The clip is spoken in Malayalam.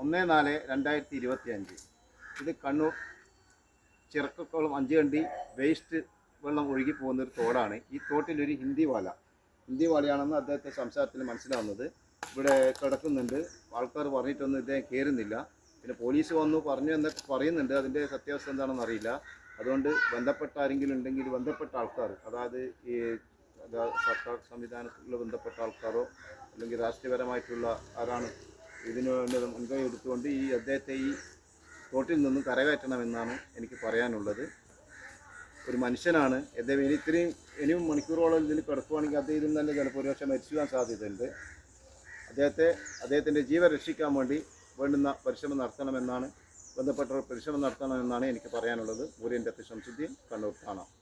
ഒന്ന് നാല് രണ്ടായിരത്തി ഇരുപത്തി അഞ്ച് ഇത് കണ്ണൂർ ചിറക്കക്കോളം അഞ്ചുകണ്ടി വേസ്റ്റ് വെള്ളം ഒഴുകി പോകുന്ന ഒരു തോടാണ്. ഈ തോട്ടിലൊരു ഹിന്ദി വാല. ഹിന്ദി വാലയാണെന്ന് അദ്ദേഹത്തെ സംസാരത്തിൽ മനസ്സിലാവുന്നത്. ഇവിടെ കിടക്കുന്നുണ്ട്. ആൾക്കാർ പറഞ്ഞിട്ടൊന്നും ഇദ്ദേഹം കയറുന്നില്ല പിന്നെ പോലീസ് വന്നു പറഞ്ഞു എന്നൊക്കെ പറയുന്നുണ്ട്. അതിന്റെ സത്യാവസ്ഥ എന്താണെന്ന് അറിയില്ല. അതുകൊണ്ട് ബന്ധപ്പെട്ട ആരെങ്കിലും ഉണ്ടെങ്കിൽ ബന്ധപ്പെട്ട ആൾക്കാർ അതായത് ഈ സർക്കാർ സംവിധാനത്തിലുള്ള ബന്ധപ്പെട്ട ആൾക്കാരോ അല്ലെങ്കിൽ രാഷ്ട്രീയപരമായിട്ടുള്ള ആരാണ് ഇതിനു വേണ്ടി മുൻകൈ എടുത്തുകൊണ്ട് ഈ അദ്ദേഹത്തെ ഈ തോട്ടിൽ നിന്നും കരകയറ്റണമെന്നാണ് എനിക്ക് പറയാനുള്ളത്. ഒരു മനുഷ്യനാണ്. അദ്ദേഹം ഇനി ഇത്രയും ഇനിയും മണിക്കൂറോളം ഇതിൽ കിടക്കുവാണെങ്കിൽ അദ്ദേഹം തന്നെ ചിലപ്പോൾ ഒരു പക്ഷേ മരിച്ചു പോകാൻ സാധ്യതയുണ്ട്. അദ്ദേഹത്തെ അദ്ദേഹത്തിന്റെ ജീവൻ രക്ഷിക്കാൻ വേണ്ടി വേണ്ടുന്ന പരിശ്രമം നടത്തണമെന്നാണ് ബന്ധപ്പെട്ട പരിശ്രമം നടത്തണമെന്നാണ് എനിക്ക് പറയാനുള്ളത്. ഊരിന്റെ ശംസുദ്ദീൻ കണ്ണൂർ കാണാം.